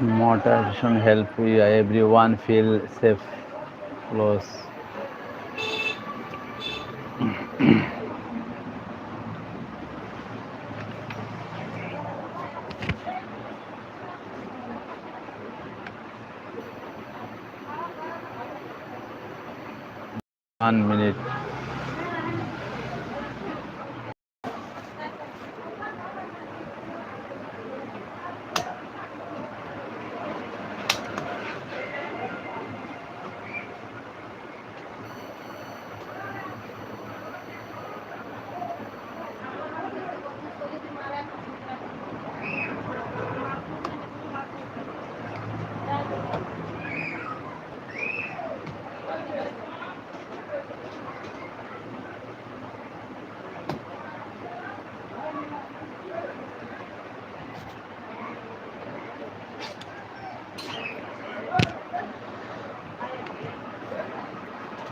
motivation help everyone feel safe close. One minute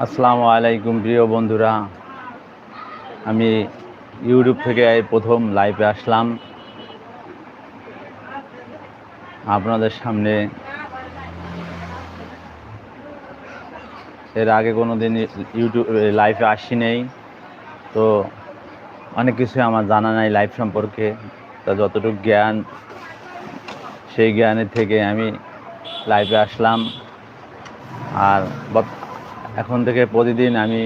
আসসালামু আলাইকুম, প্রিয় বন্ধুরা। আমি ইউটিউব থেকে প্রথম লাইভে আসলাম। আপনাদের সামনে এর আগে কোনো দিন ইউটিউব লাইভে আসি নেই। তো অনেক কিছু আমার জানা নাই লাইভ সম্পর্কে। তা যতটুকু জ্ঞান, সেই জ্ঞানের থেকে আমি লাইভে আসলাম। আর এখন থেকে প্রতিদিন আমি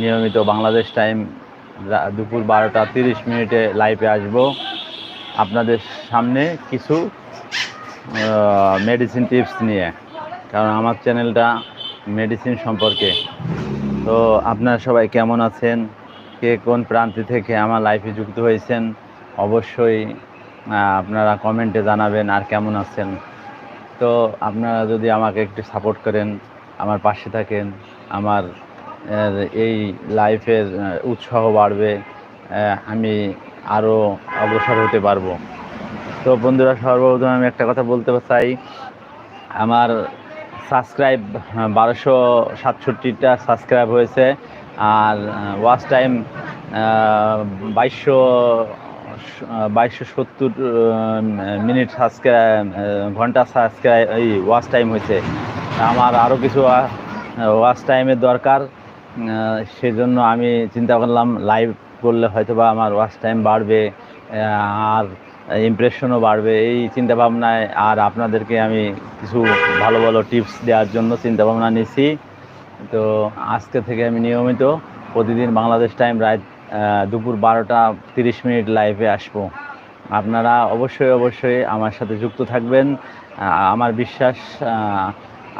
নিয়মিত বাংলাদেশ টাইম দুপুর বারোটা তিরিশ মিনিটে লাইভে আসব। আপনাদের সামনে কিছু মেডিসিন টিপস নিয়ে। কারণ আমার চ্যানেলটা মেডিসিন সম্পর্কে। তো আপনারা সবাই কেমন আছেন? কে কোন প্রান্তে থেকে আমার লাইফে যুক্ত হয়েছেন? অবশ্যই আপনারা কমেন্টে জানাবেন আর কেমন আছেন? তো আপনারা যদি আমাকে একটু সাপোর্ট করেন, আমার পাশে থাকেন, আমার এই লাইফের উৎসাহ বাড়বে আমি আরও অগ্রসর হতে পারব। তো বন্ধুরা, সর্বপ্রথম আমি একটা কথা বলতে চাই। আমার সাবস্ক্রাইব বারোশো সাতষট্টিটা সাবস্ক্রাইব হয়েছে, আর ওয়াচ টাইম বাইশশো বাইশশো সত্তর মিনিট সাবস্ক্রাইব ঘণ্টা সাবস্ক্রাইব এই ওয়াচ টাইম হয়েছে। আমার আরও কিছু ওয়াচ টাইমের দরকার সেজন্য আমি চিন্তা করলাম লাইভ করলে হয়তো বা আমার ওয়াচ টাইম বাড়বে আর ইমপ্রেশনও বাড়বে। এই চিন্তা ভাবনায় আর আপনাদেরকে আমি কিছু ভালো ভালো টিপস দেওয়ার জন্য চিন্তা ভাবনা নিছি তো আজকে থেকে আমি নিয়মিত প্রতিদিন বাংলাদেশ টাইম রাত দুপুর বারোটা তিরিশ মিনিট লাইভে আসব। আপনারা অবশ্যই অবশ্যই আমার সাথে যুক্ত থাকবেন। আমার বিশ্বাস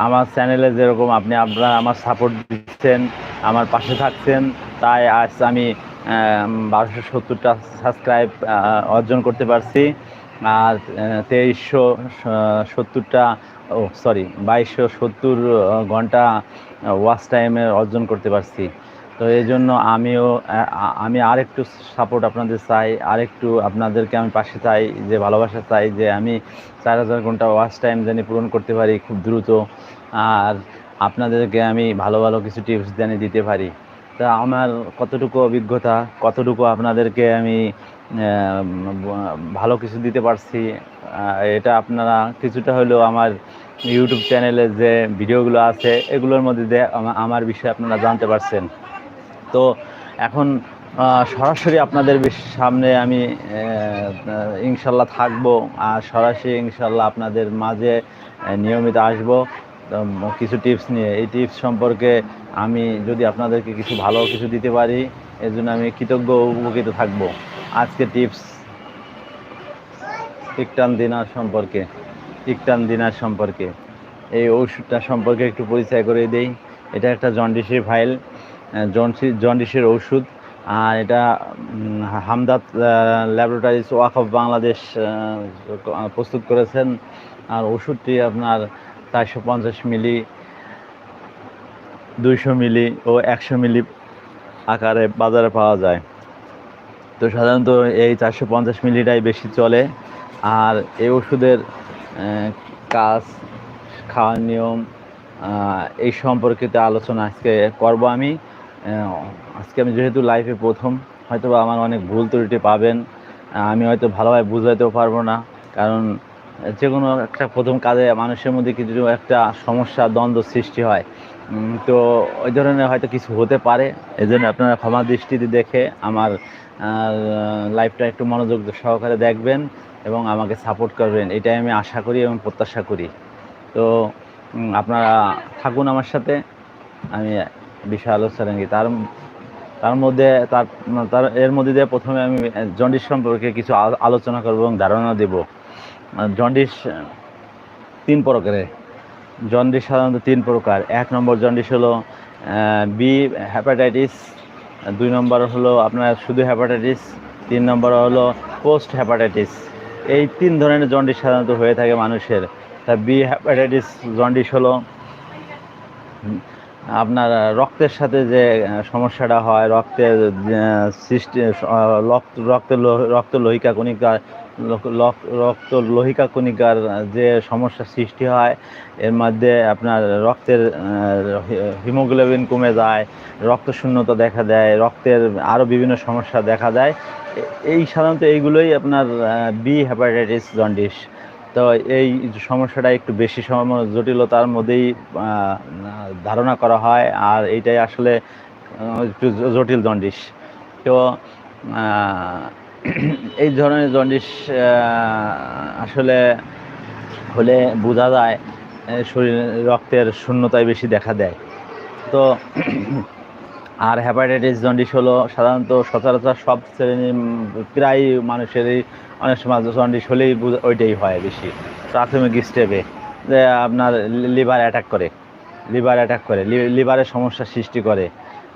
আমার চ্যানেলে যেরকম আপনি, আপনারা আমার সাপোর্ট দিচ্ছেন, আমার পাশে থাকছেন, তাই আজ আমি বারোশো সত্তরটা সাবস্ক্রাইব অর্জন করতে পারছি। আর তেইশশো সত্তরটা, ও সরি বাইশশো সত্তর ঘণ্টা ওয়াচ টাইমে অর্জন করতে পারছি। তো এই জন্য আমিও আমি আরেকটু সাপোর্ট আপনাদের চাই, আরেকটু আপনাদেরকে আমি পাশে চাই, যে ভালোবাসা চাই, যে আমি চার হাজার ঘণ্টা ওয়াচ টাইম জানি পূরণ করতে পারি খুব দ্রুত, আর আপনাদেরকে আমি ভালো ভালো কিছু টিপস জানি দিতে পারি। তা আমার কতটুকু অভিজ্ঞতা, কতটুকু আপনাদেরকে আমি ভালো কিছু দিতে পারছি এটা আপনারা কিছুটা হলেও আমার ইউটিউব চ্যানেলে যে ভিডিওগুলো আছে, এগুলোর মধ্যে আমার বিষয়ে আপনারা জানতে পারছেন। তো এখন সরাসরি আপনাদের সামনে আমি ইনশাল্লাহ থাকব আর সরাসরি ইনশাল্লাহ আপনাদের মাঝে নিয়মিত আসব। কিছু টিপস নিয়ে, এই টিপস সম্পর্কে আমি যদি আপনাদেরকে কিছু ভালো কিছু দিতে পারি, এর জন্য আমি কৃতজ্ঞ উপকৃত থাকব। আজকে টিপস ইকটান দিনার সম্পর্কে ইকটান দিনার সম্পর্কে। এই ওষুধটা সম্পর্কে একটু পরিচয় করে দেই। এটা একটা জন্ডিসের ফাইল। জন্ডি জন্ডিসের ওষুধ, আর এটা হামদাদ ল্যাবরেটরিজ ওয়াক অফ বাংলাদেশ প্রস্তুত করেছেন। আর ওষুধটি আপনার চারশো পঞ্চাশ মিলি, দুইশো মিলি ও একশো মিলি আকারে বাজারে পাওয়া যায়। তো সাধারণত এই চারশো পঞ্চাশ মিলিটাই বেশি চলে। আর এই ওষুধের কাজ, খাওয়ার নিয়ম এই সম্পর্কিত আলোচনা আজকে করব আমি। আজকে আমি যেহেতু লাইফে প্রথম হয়তো বা আমার অনেক ভুল ত্রুটি পাবেন। আমি হয়তো ভালোভাবে বুঝাইতেও পারব না, কারণ যে কোনো একটা প্রথম কাজে মানুষের মধ্যে কিছু একটা সমস্যা, দ্বন্দ্ব সৃষ্টি হয়। তো ওই ধরনের হয়তো কিছু হতে পারে এই জন্য আপনারা ক্ষমা দৃষ্টিতে দেখে আমার লাইফটা একটু মনোযোগ সহকারে দেখবেন এবং আমাকে সাপোর্ট করবেন। এটাই আমি আশা করি এবং প্রত্যাশা করি। তো আপনারা থাকুন আমার সাথে। আমি বিষয় আলোচনা তার তার মধ্যে তার তার এর মধ্যে দিয়ে প্রথমে আমি জন্ডিস সম্পর্কে কিছু আলো- আলোচনা করব এবং ধারণা দেব। জন্ডিস তিন প্রকারের জন্ডিস সাধারণত তিন প্রকার। এক নম্বর জন্ডিস হলো বি হ্যাপাটাইটিস দুই নম্বর হলো আপনার শুধু হ্যাপাটাইটিস তিন নম্বর হলো পোস্ট হ্যাপাটাইটিস এই তিন ধরনের জন্ডিস সাধারণত হয়ে থাকে মানুষের। তা বি হ্যাপাটাইটিস জন্ডিস হলো আপনার রক্তের সাথে যে সমস্যাটা হয় রক্তের সৃষ্টি রক্ত রক্তের লো- রক্ত লোহিকা কণিকার রক্ত লোহিকা কণিকার যে সমস্যা সৃষ্টি হয়, এর মধ্যে আপনার রক্তের হিমোগ্লোবিন কমে যায়, রক্ত শূন্যতা দেখা দেয়, রক্তের আরও বিভিন্ন সমস্যা দেখা দেয়। এই সাধারণত এইগুলোই আপনার বি হ্যাপাটাইটিস জন্ডিস তো এই সমস্যাটা একটু বেশি জটিলতার মধ্যেই ধারণা করা হয়, আর এইটাই আসলে একটু জটিল জন্ডিস। তো এই ধরনের জন্ডিস আসলে হলে বোঝা যায় শরীরে রক্তের শূন্যতায় বেশি দেখা দেয়। তো আর হ্যাপাটাইটিস জন্ডিস হলো সাধারণত সচরাচর সব শ্রেণির প্রায় মানুষেরই অনেক সময় জন্ডিস হলেই ওইটাই হয় বেশি, প্রাথমিক স্টেপে যে আপনার লিভার অ্যাটাক করে লিভার অ্যাটাক করে লিভারের সমস্যা সৃষ্টি করে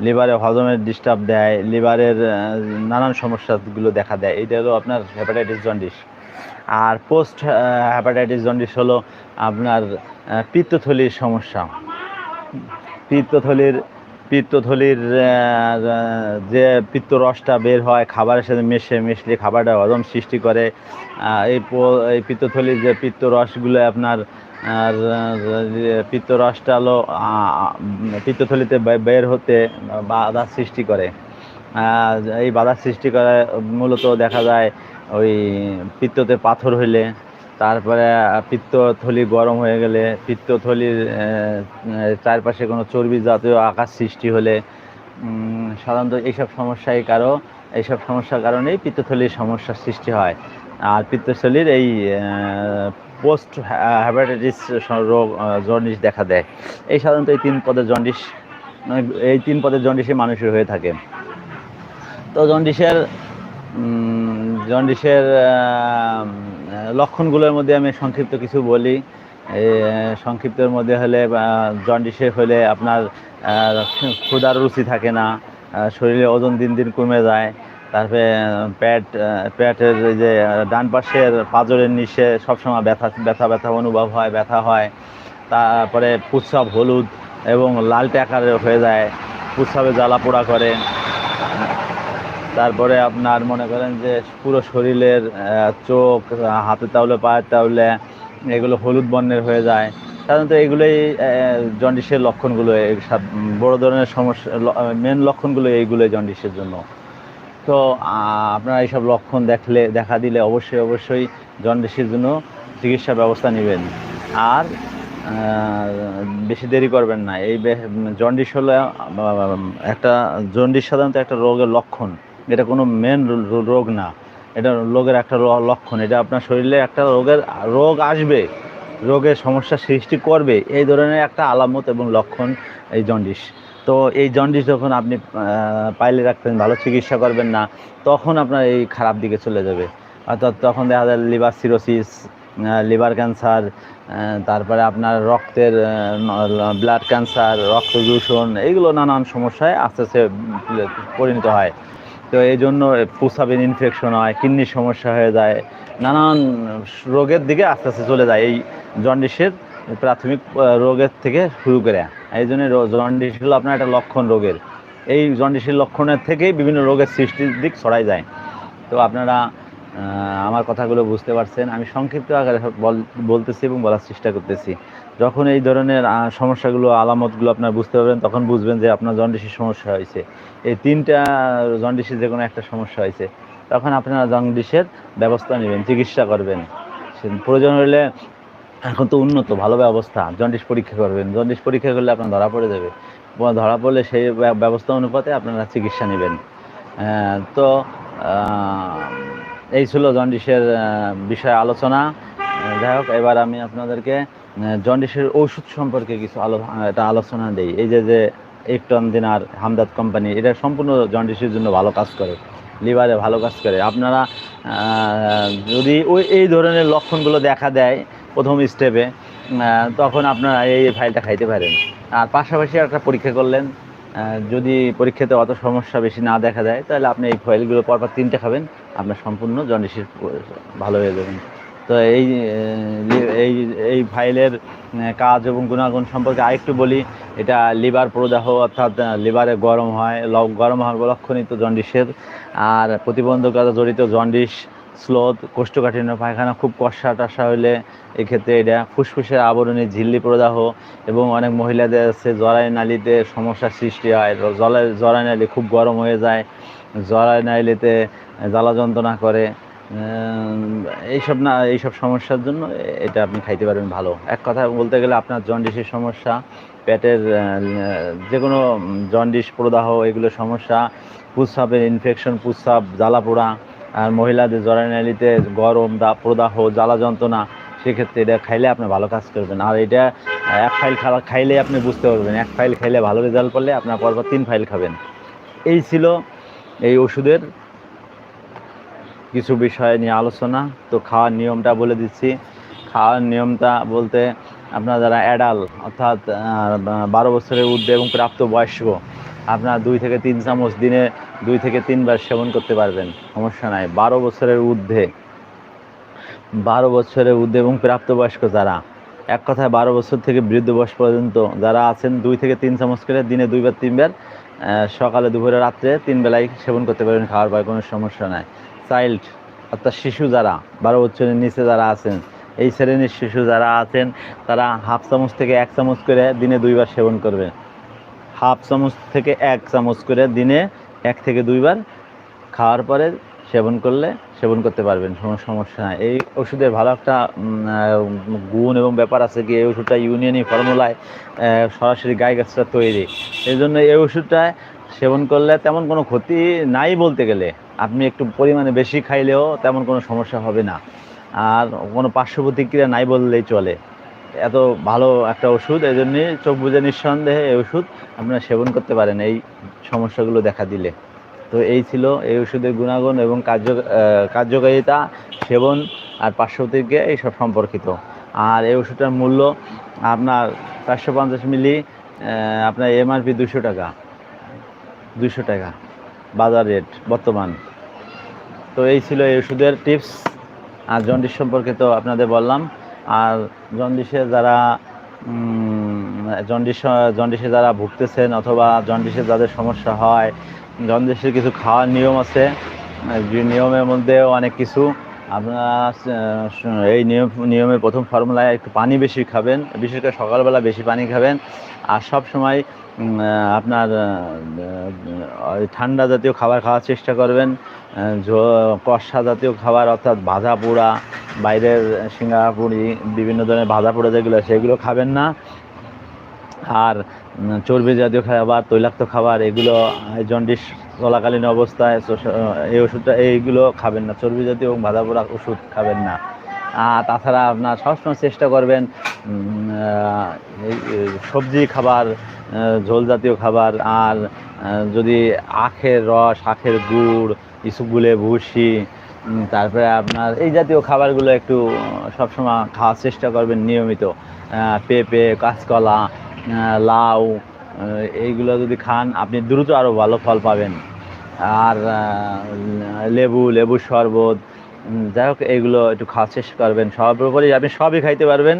লিভারে হজমের ডিস্টার্ব দেয় লিভারের নানান সমস্যাগুলো দেখা দেয়, এইটা হলো আপনার হ্যাপাটাইটিস জন্ডিস আর পোস্ট হ্যাপাটাইটিস জন্ডিস হলো আপনার পিত্তথলির সমস্যা, পিত্তথলির পিত্তথলির যে পিত্তরসটা বের হয়, খাবারের সাথে মেশে, মিশলে খাবারটা হজম সৃষ্টি করে। এই এই পিত্তথলির যে পিত্তরসগুলো আপনার, আর পিত্তরসটা হলো পিত্তথলিতে বের হতে বাধা সৃষ্টি করে। এই বাধা সৃষ্টি করে, মূলত দেখা যায় ওই পিত্ততে পাথর হইলে তারপরে পিত্তথলি গরম হয়ে গেলে, পিত্তথলির চারপাশে কোনো চর্বি জাতীয় আকাশ সৃষ্টি হলে সাধারণত এইসব সমস্যাই কারও, এইসব সমস্যার কারণেই পিত্তথলির সমস্যার সৃষ্টি হয়। আর পিত্তথলির এই পোস্ট হ্যাপাটাইটিস রোগ জন্ডিস দেখা দেয়। এই সাধারণত এই তিন পদের জন্ডিস মানে এই তিন পদের জন্ডিসই মানুষের হয়ে থাকে। তো জন্ডিসের জন্ডিসের লক্ষণগুলোর মধ্যে আমি সংক্ষিপ্ত কিছু বলি। সংক্ষিপ্তের মধ্যে হলে জন্ডিসে হলে আপনার ক্ষুদার রুচি থাকে না শরীরে ওজন দিন দিন কমে যায়। তারপরে প্যাট প্যাটের যে ডান পাশের পাঁজরের নিচে সবসময় ব্যথা ব্যথা ব্যথা অনুভব হয়, ব্যথা হয়। তারপরে প্রস্রাব হলুদ এবং লালটে আকারে হয়ে যায়। প্রস্রাবে জ্বালা পোড়া করে। তারপরে আপনার মনে করেন যে পুরো শরীরের চোখ, হাতে তাহলে পায়ের তাহলে এগুলো হলুদ বর্ণের হয়ে যায়। সাধারণত এগুলোই জন্ডিসের লক্ষণগুলো বড় ধরনের সমস্যা মেন লক্ষণগুলো এইগুলোই জন্ডিসের জন্য। তো আপনারা এইসব লক্ষণ দেখলে, দেখা দিলে অবশ্যই অবশ্যই জন্ডিসের জন্য চিকিৎসা ব্যবস্থা নেবেন। আর বেশি দেরি করবেন না। এই জন্ডিস হলো একটা জন্ডিস সাধারণত একটা রোগের লক্ষণ। এটা কোনো মেন রোগ না। এটা রোগের একটা লক্ষণ। এটা আপনার শরীরে একটা রোগের, রোগ আসবে, রোগের সমস্যা সৃষ্টি করবে, এই ধরনের একটা আলামত এবং লক্ষণ এই জন্ডিস। তো এই জন্ডিস যখন আপনি পাইলে রাখবেন ভালো চিকিৎসা করবেন না, তখন আপনার এই খারাপ দিকে চলে যাবে। অর্থাৎ তখন দেখা যায় লিভার সিরোসিস লিভার ক্যান্সার তারপরে আপনার রক্তের ব্লাড ক্যান্সার, রক্ত দূষণ, এইগুলো নানান সমস্যায় আস্তে আস্তে পরিণত হয়। তো এই জন্য প্রস্রাবের ইনফেকশন হয়, কিডনির সমস্যা হয়ে যায়, নানান রোগের দিকে আস্তে আস্তে চলে যায়। এই জন্ডিসের প্রাথমিক রোগের থেকে শুরু করে। এই জন্য জন্ডিস হলো আপনার একটা লক্ষণ রোগের। এই জন্ডিসের লক্ষণের থেকেই বিভিন্ন রোগের সৃষ্টির দিক ছড়াই যায়। তো আপনারা আমার কথাগুলো বুঝতে পারছেন। আমি সংক্ষিপ্ত আকারে বল- বলতেছি এবং বলার চেষ্টা করতেছি। যখন এই ধরনের সমস্যাগুলো, আলামতগুলো আপনার বুঝতে পারবেন, তখন বুঝবেন যে আপনার জন্ডিসের সমস্যা হয়েছে। এই তিনটা জন্ডিসের যে কোনো একটা সমস্যা হয়েছে, তখন আপনারা জন্ডিসের ব্যবস্থা নেবেন, চিকিৎসা করবেন। প্রয়োজন হলে এখন তো উন্নত, ভালো ব্যবস্থা, জন্ডিস পরীক্ষা করবেন। জন্ডিস পরীক্ষা করলে আপনার ধরা পড়ে যাবে। ধরা পড়লে সেই ব্যবস্থা অনুপাতে আপনারা চিকিৎসা নেবেন। তো এই ছিল জন্ডিসের বিষয়ে আলোচনা। যাই হোক, এবার আমি আপনাদেরকে জন্ডিসের ওষুধ সম্পর্কে কিছু আলো একটা আলোচনা দিই। এই যে যে একটন দিনার হামদাদ কোম্পানি এটা সম্পূর্ণ জন্ডিসের জন্য ভালো কাজ করে, লিভারে ভালো কাজ করে। আপনারা যদি ওই, এই ধরনের লক্ষণগুলো দেখা দেয় প্রথম স্টেপে তখন আপনারা এই ফাইলটা খাইতে পারেন। আর পাশাপাশি একটা পরীক্ষা করলেন যদি পরীক্ষাতে অত সমস্যা বেশি না দেখা দেয়, তাহলে আপনি এই ফাইলগুলো পরপর তিনটে খাবেন, আপনার সম্পূর্ণ জন্ডিসের ভালো হয়ে যাবেন তো এই এই এই ফাইলের কাজ এবং গুণাগুণ সম্পর্কে আরেকটু বলি। এটা লিভার প্রদাহ, অর্থাৎ লিভারে গরম হয় গরম হওয়ার লক্ষণিত জন্ডিসের। আর প্রতিবন্ধকতা জড়িত জন্ডিস, স্লোথ, কোষ্ঠকাঠিন্য, পায়খানা খুব কষা টসা হলে এক্ষেত্রে এটা ফুসফুসের আবরণী, ঝিল্লি প্রদাহ এবং অনেক মহিলাদের আছে জরাই নালিতে সমস্যার সৃষ্টি হয়। জলের জরাই নালি খুব গরম হয়ে যায় জরাই নালিতে জ্বালা যন্ত্রণা করে। এইসব না, এইসব সমস্যার জন্য এটা আপনি খাইতে পারবেন ভালো। এক কথা বলতে গেলে আপনার জন্ডিসের সমস্যা, পেটের যে কোনো জন্ডিস, প্রদাহ, এগুলো সমস্যা প্রস্রাবের ইনফেকশন প্রস্রাব জ্বালা পোড়া আর মহিলাদের জরানালিতে গরম, দা, প্রদাহ, জ্বালা যন্ত্রণা, সেক্ষেত্রে এটা খাইলে আপনি ভালো কাজ করবেন। আর এটা এক ফাইল খাওয়া, খাইলে আপনি বুঝতে পারবেন, এক ফাইল খাইলে ভালো রেজাল্ট করলে আপনার পরপর তিন ফাইল খাবেন। এই ছিল এই ওষুধের কিছু বিষয় নিয়ে আলোচনা। তো খাওয়ার নিয়মটা বলে দিচ্ছি। খাওয়ার নিয়মটা বলতে আপনার যারা অ্যাডাল অর্থাৎ বারো বছরের ঊর্ধ্বে এবং প্রাপ্ত বয়স্ক, আপনার দুই থেকে তিন চামচ দিনে দুই থেকে তিনবার সেবন করতে পারবেন। সমস্যা নাই। বারো বছরের ঊর্ধ্বে, বারো বছরের ঊর্ধ্বে এবং প্রাপ্তবয়স্ক যারা, এক কথায় বারো বছর থেকে বৃদ্ধ বয়স পর্যন্ত যারা আছেন, দুই থেকে তিন চামচ করে দিনে দুইবার, তিনবার সকালে, দুপুরে, রাত্রে তিন বেলায় সেবন করতে পারবেন খাওয়ার পর কোনো সমস্যা নাই। চাইল্ড অর্থাৎ শিশু যারা, বারো বছরের নিচে যারা আছেন, এই শ্রেণির শিশু যারা আছেন, তারা হাফ চামচ থেকে এক চামচ করে দিনে দুইবার সেবন করবে হাফ চামচ থেকে এক চামচ করে দিনে এক থেকে দুইবার খাওয়ার পরে সেবন করলে সেবন করতে পারবেন, কোনো সমস্যা নাই। এই ওষুধের ভালো একটা গুণ এবং ব্যাপার আছে কি, এই ওষুধটা ইউনিয়নি ফর্মুলায় সরাসরি গাই গাছটা তৈরি। এই জন্য এই ওষুধটা সেবন করলে তেমন কোনো ক্ষতি নাই বলতে গেলে। আপনি একটু পরিমাণে বেশি খাইলেও তেমন কোনো সমস্যা হবে না। আর কোনো পার্শ্ব প্রতিক্রিয়া নাই বললেই চলে। এত ভালো একটা ওষুধ এই জন্যই চোখ বুঝে নিঃসন্দেহে এই ওষুধ আপনারা সেবন করতে পারেন এই সমস্যাগুলো দেখা দিলে। তো এই ছিল এই ওষুধের গুণাগুণ এবং কার্য কার্যকারিতা, সেবন আর পার্শ্ব প্রতিক্রিয়া এইসব সম্পর্কিত। আর এই ওষুধটার মূল্য আপনার চারশো পঞ্চাশ মিলি আপনার এমআরপি দুশো টাকা। দুশো টাকা। বাজার রেট বর্তমান। তো এই ছিল এই ওষুধের টিপস। আর জন্ডিস সম্পর্কে তো আপনাদের বললাম। আর জন্ডিসে যারা জন্ডিস, জন্ডিসে যারা ভুগতেছেন অথবা জন্ডিসে যাদের সমস্যা হয়, জন্ডিসের কিছু খাওয়ার নিয়ম আছে। নিয়মের মধ্যে অনেক কিছু। আপনারা এই নিয়ম, নিয়মের প্রথম ফর্মুলায় একটু পানি বেশি খাবেন। বিশেষ করে সকালবেলা বেশি পানি খাবেন। আর সব সময় আপনার ঠান্ডা জাতীয় খাবার খাওয়ার চেষ্টা করবেন। কষা জাতীয় খাবার, অর্থাৎ ভাজা পোড়া, বাইরের সিঙ্গারা পুরি, বিভিন্ন ধরনের ভাজা পোড়া যেগুলো সেগুলো খাবেন না। আর চর্বি জাতীয় খাবার, তৈলাক্ত খাবার, এগুলো জন্ডিস চলাকালীন অবস্থায় এই ওষুধটা, এইগুলো খাবেন না। চর্বি জাতীয় এবং ভাজা পোড়া ওষুধ খাবেন না। তাছাড়া আপনার সবসময় চেষ্টা করবেন সবজি খাবার ঝোল জাতীয় খাবার, আর যদি আখের রস, আখের গুড় ইসুগুলে ভুসি তারপরে আপনার এই জাতীয় খাবারগুলো একটু সবসময় খাওয়ার চেষ্টা করবেন নিয়মিত। পেঁপে, কাঁচকলা লাউ এইগুলো যদি খান, আপনি দ্রুত আরও ভালো ফল পাবেন। আর লেবু, লেবুর শরবত যাই হোক এইগুলো একটু খাওয়ার শেষ করবেন। সর্বোপরি আপনি সবই খাইতে পারবেন,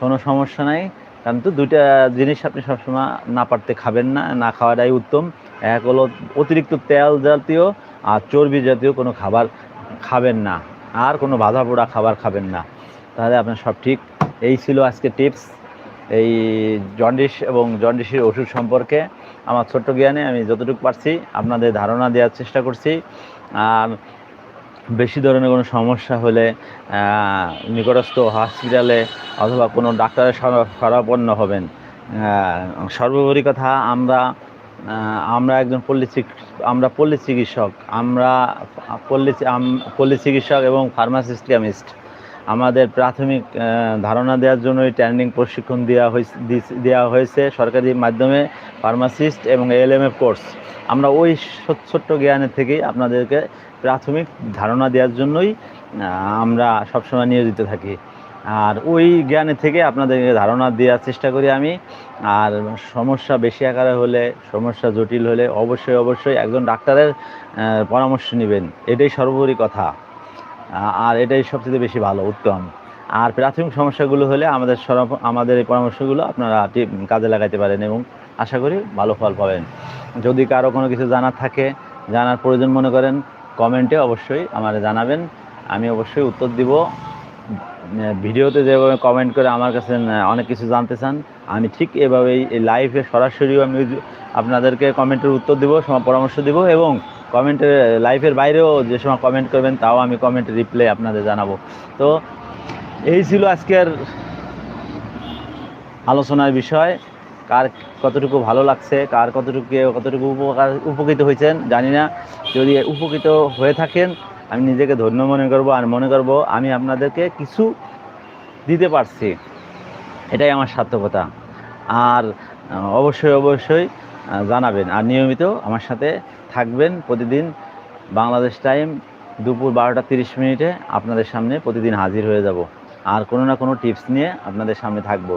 কোনো সমস্যা নাই। কারণ তো দুইটা জিনিস আপনি সবসময় না পারতে খাবেন না না খাওয়াটাই উত্তম। এক হলো অতিরিক্ত তেল জাতীয়, আর চর্বি জাতীয় কোনো খাবার খাবেন না। আর কোনো ভাজা পোড়া খাবার খাবেন না। তাহলে আপনার সব ঠিক। এই ছিল আজকে টিপস। এই জন্ডিস এবং জন্ডিসের ওষুধ সম্পর্কে আমার ছোট্ট জ্ঞানে আমি যতটুকু পারছি আপনাদের ধারণা দেওয়ার চেষ্টা করছি। আর বেশি ধরনের কোনো সমস্যা হলে নিকটস্থ হসপিটালে অথবা কোনো ডাক্তারের শরণাপন্ন হবেন। সর্বোপরি কথা আমরা আমরা একজন পল্লী আমরা পল্লী চিকিৎসক, আমরা পল্লী পল্লী চিকিৎসক এবং ফার্মাসিস্ট কেমিস্ট আমাদের প্রাথমিক ধারণা দেওয়ার জন্যই ট্রেনিং প্রশিক্ষণ দেওয়া হয়েছে দেওয়া হয়েছে সরকারি মাধ্যমে ফার্মাসিস্ট এবং এলএমএফ কোর্স আমরা ওই ছোট্ট জ্ঞানের থেকেই আপনাদেরকে প্রাথমিক ধারণা দেওয়ার জন্যই আমরা সবসময় নিয়োজিত থাকি। আর ওই জ্ঞানের থেকে আপনাদেরকে ধারণা দেওয়ার চেষ্টা করি আমি। আর সমস্যা বেশি আকারে হলে, সমস্যা জটিল হলে অবশ্যই অবশ্যই একজন ডাক্তারের পরামর্শ নেবেন। এটাই সর্বোপরি কথা। আর এটাই সবচেয়ে বেশি ভালো, উত্তম। আর প্রাথমিক সমস্যাগুলো হলে আমাদের আমাদের এই পরামর্শগুলো আপনারা কাজে লাগাইতে পারেন এবং আশা করি ভালো ফল পাবেন। যদি কারও কোনো কিছু জানার থাকে, জানার প্রয়োজন মনে করেন কমেন্টে অবশ্যই আমার জানাবেন। আমি অবশ্যই উত্তর দিব। ভিডিওতে যেভাবে কমেন্ট করে আমার কাছে অনেক কিছু জানতে চান, আমি ঠিক এভাবেই লাইভে সরাসরি আমি আপনাদেরকে কমেন্টের উত্তর দিব পরামর্শ দিব এবং কমেন্টের লাইভের বাইরেও যে সময় কমেন্ট করবেন, তাও আমি কমেন্টে রিপ্লাই আপনাদের জানাব। তো এই ছিল আজকের আলোচনার বিষয়। কার কতটুকু ভালো লাগছে, কার কতটুকু কতটুকু উপকার, উপকৃত হয়েছেন, জানি না। যদি উপকৃত হয়ে থাকেন, আমি নিজেকে ধন্য মনে করব আর মনে করব আমি আপনাদেরকে কিছু দিতে পারছি। এটাই আমার সার্থকতা। আর অবশ্যই অবশ্যই জানাবেন। আর নিয়মিত আমার সাথে থাকবেন প্রতিদিন বাংলাদেশ টাইম দুপুর বারোটা তিরিশ মিনিটে আপনাদের সামনে প্রতিদিন হাজির হয়ে যাব। আর কোনো না কোনো টিপস নিয়ে আপনাদের সামনে থাকব।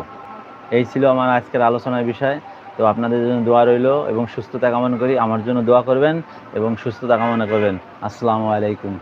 এই ছিল আমার আজকের আলোচনার বিষয়। তো আপনাদের জন্য দোয়া রইল এবং সুস্থতা কামনা করি। আমার জন্য দোয়া করবেন এবং সুস্থতা কামনা করবেন। আসসালামু আলাইকুম।